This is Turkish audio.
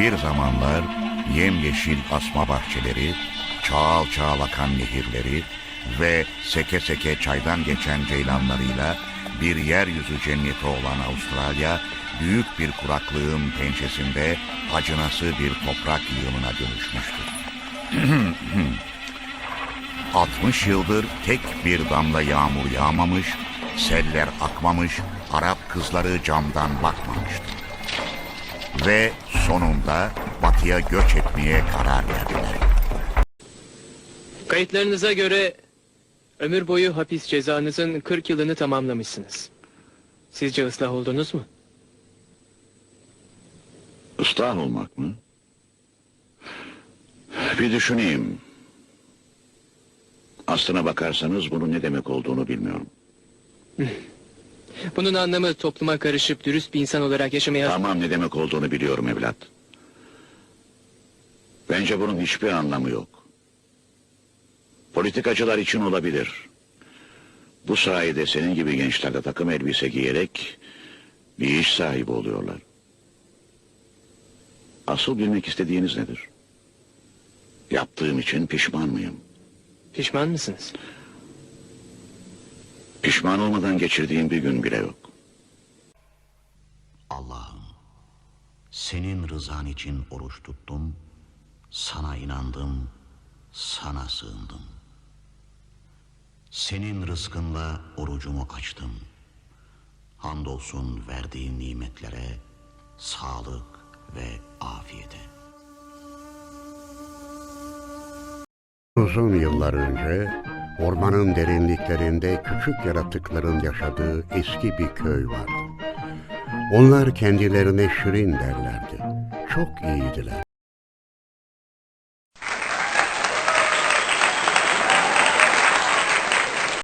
Bir zamanlar yemyeşil asma bahçeleri, çağal çağal akan nehirleri ve seke seke çaydan geçen ceylanlarıyla bir yeryüzü cenneti olan Avustralya, büyük bir kuraklığın pençesinde acınası bir toprak yığınına dönüşmüştür. 60 yıldır tek bir damla yağmur yağmamış, seller akmamış, Arap kızları camdan bakmamıştı. Ve sonunda batıya göç etmeye karar verdiler. Kayıtlarınıza göre ömür boyu hapis cezanızın 40 yılını tamamlamışsınız. Sizce ıslah oldunuz mu? Islah olmak mı? Bir düşüneyim. Aslına bakarsanız bunun ne demek olduğunu bilmiyorum. Bunun anlamı topluma karışıp dürüst bir insan olarak yaşamaya... Tamam ne demek olduğunu biliyorum evlat. Bence bunun hiçbir anlamı yok. Politikacılar için olabilir. Bu sayede senin gibi gençler de takım elbise giyerek bir iş sahibi oluyorlar. Asıl bilmek istediğiniz nedir? Yaptığım için pişman mıyım? Pişman mısınız? Pişman olmadan geçirdiğim bir gün bile yok. Allah'ım, senin rızan için oruç tuttum, sana inandım, sana sığındım. Senin rızkınla orucumu açtım. Hamdolsun verdiğin nimetlere, sağlık ve afiyete. Uzun yıllar önce ormanın derinliklerinde küçük yaratıkların yaşadığı eski bir köy vardı. Onlar kendilerine şirin derlerdi. Çok iyiydiler.